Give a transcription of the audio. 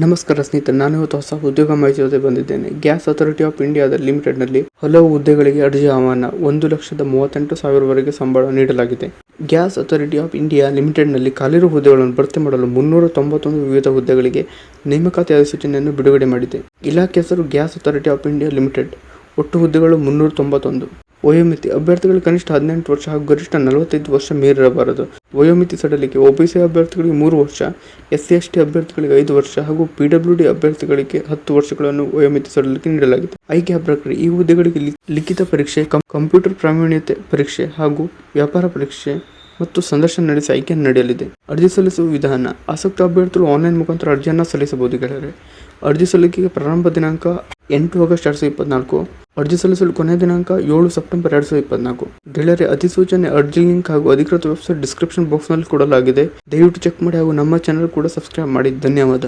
ನಮಸ್ಕಾರ ಸ್ನೇಹಿತರೆ, ನಾನು ಇವತ್ತು ಹೊಸ ಉದ್ಯೋಗ ಮಾಹಿತಿ ಬಂದಿದ್ದೇನೆ. ಗ್ಯಾಸ್ ಅಥಾರಿಟಿ ಆಫ್ ಇಂಡಿಯಾದ ಲಿಮಿಟೆಡ್ನಲ್ಲಿ ಹಲವು ಹುದ್ದೆಗಳಿಗೆ ಅರ್ಜಿ ಆಹ್ವಾನ ಒಂದು ಲಕ್ಷದ ಮೂವತ್ತೆಂಟು ಸಾವಿರವರೆಗೆ ಸಂಬಳ ನೀಡಲಾಗಿದೆ. ಗ್ಯಾಸ್ ಅಥಾರಿಟಿ ಆಫ್ ಇಂಡಿಯಾ ಲಿಮಿಟೆಡ್ನಲ್ಲಿ ಖಾಲಿರುವ ಹುದ್ದೆಗಳನ್ನು ಭರ್ತಿ ಮಾಡಲು ಮುನ್ನೂರ ತೊಂಬತ್ತೊಂದು ವಿವಿಧ ಹುದ್ದೆಗಳಿಗೆ ನೇಮಕಾತಿ ಅಧಿಸೂಚನೆಯನ್ನು ಬಿಡುಗಡೆ ಮಾಡಿದೆ. ಇಲಾಖೆ ಹೆಸರು gas authority of India limited. ಒಟ್ಟು ಹುದ್ದೆಗಳು ಮುನ್ನೂರ ತೊಂಬತ್ತೊಂದು. ವಯೋಮಿತಿ ಅಭ್ಯರ್ಥಿಗಳು ಕನಿಷ್ಠ ಹದಿನೆಂಟು ವರ್ಷ ಹಾಗೂ ಗರಿಷ್ಠ ನಲವತ್ತೈದು ವರ್ಷ ಮೀರಿರಬಾರದು. ವಯೋಮಿತಿ ಸಡಲಿಕೆ, ಒಬಿಸಿ ಅಭ್ಯರ್ಥಿಗಳಿಗೆ ಮೂರು ವರ್ಷ ಎಸ್ ಸಿ ಎಸ್ ಟಿ ಅಭ್ಯರ್ಥಿಗಳಿಗೆ ಐದು ವರ್ಷ ಹಾಗೂ ಪಿ ಡಬ್ಲ್ಯೂ ಡಿ ಅಭ್ಯರ್ಥಿಗಳಿಗೆ ಹತ್ತು ವರ್ಷಗಳನ್ನು ವಯೋಮಿತಿ ಸಡಲಿಕೆ ನೀಡಲಾಗಿದೆ. ಆಯ್ಕೆಯ ಪ್ರಕ್ರಿಯೆ, ಈ ಹುದ್ದೆಗಳಿಗೆ ಲಿಖಿತ ಪರೀಕ್ಷೆ ಕಂಪ್ಯೂಟರ್ ಪ್ರಾವೀಣ್ಯತೆ ಪರೀಕ್ಷೆ ಹಾಗೂ ವ್ಯಾಪಾರ ಪರೀಕ್ಷೆ ಮತ್ತು ಸಂದರ್ಶನ ನಡೆಸಿ ಆಯ್ಕೆ ನಡೆಯಲಿದೆ. ಅರ್ಜಿ ಸಲ್ಲಿಸುವ ವಿಧಾನ. ಆಸಕ್ತ ಅಭ್ಯರ್ಥಿಗಳು ಆನ್ಲೈನ್ ಮುಖಾಂತರ ಅರ್ಜಿಯನ್ನು ಸಲ್ಲಿಸಬಹುದು ಗೆಳೆಯರೆ. ಅರ್ಜಿ ಸಲ್ಲಿಕೆಗೆ ಪ್ರಾರಂಭ ದಿನಾಂಕ ಎಂಟು ಆಗಸ್ಟ್ ಎರಡು ಸಾವಿರದ ಇಪ್ಪತ್ನಾಲ್ಕು. ಅರ್ಜಿ ಸಲ್ಲಿಸಲು ಕೊನೆಯ ದಿನಾಂಕ ಏಳು ಸೆಪ್ಟೆಂಬರ್ ಎರಡು ಸಾವಿರದ ಇಪ್ಪತ್ನಾಲ್ಕು. ಗೆಳೆಯರೆ, ಅಧಿಸೂಚನೆ, ಅರ್ಜಿ ಲಿಂಕ್ ಹಾಗೂ ಅಧಿಕೃತ ವೆಬ್ಸೈಟ್ ಡಿಸ್ಕ್ರಿಪ್ಷನ್ ಬಾಕ್ಸ್ನಲ್ಲಿ ಕೊಡಲಾಗಿದೆ. ದಯವಿಟ್ಟು ಚೆಕ್ ಮಾಡಿ ಹಾಗೂ ನಮ್ಮ ಚಾನಲ್ ಕೂಡ ಸಬ್ಸ್ಕ್ರೈಬ್ ಮಾಡಿ. ಧನ್ಯವಾದ.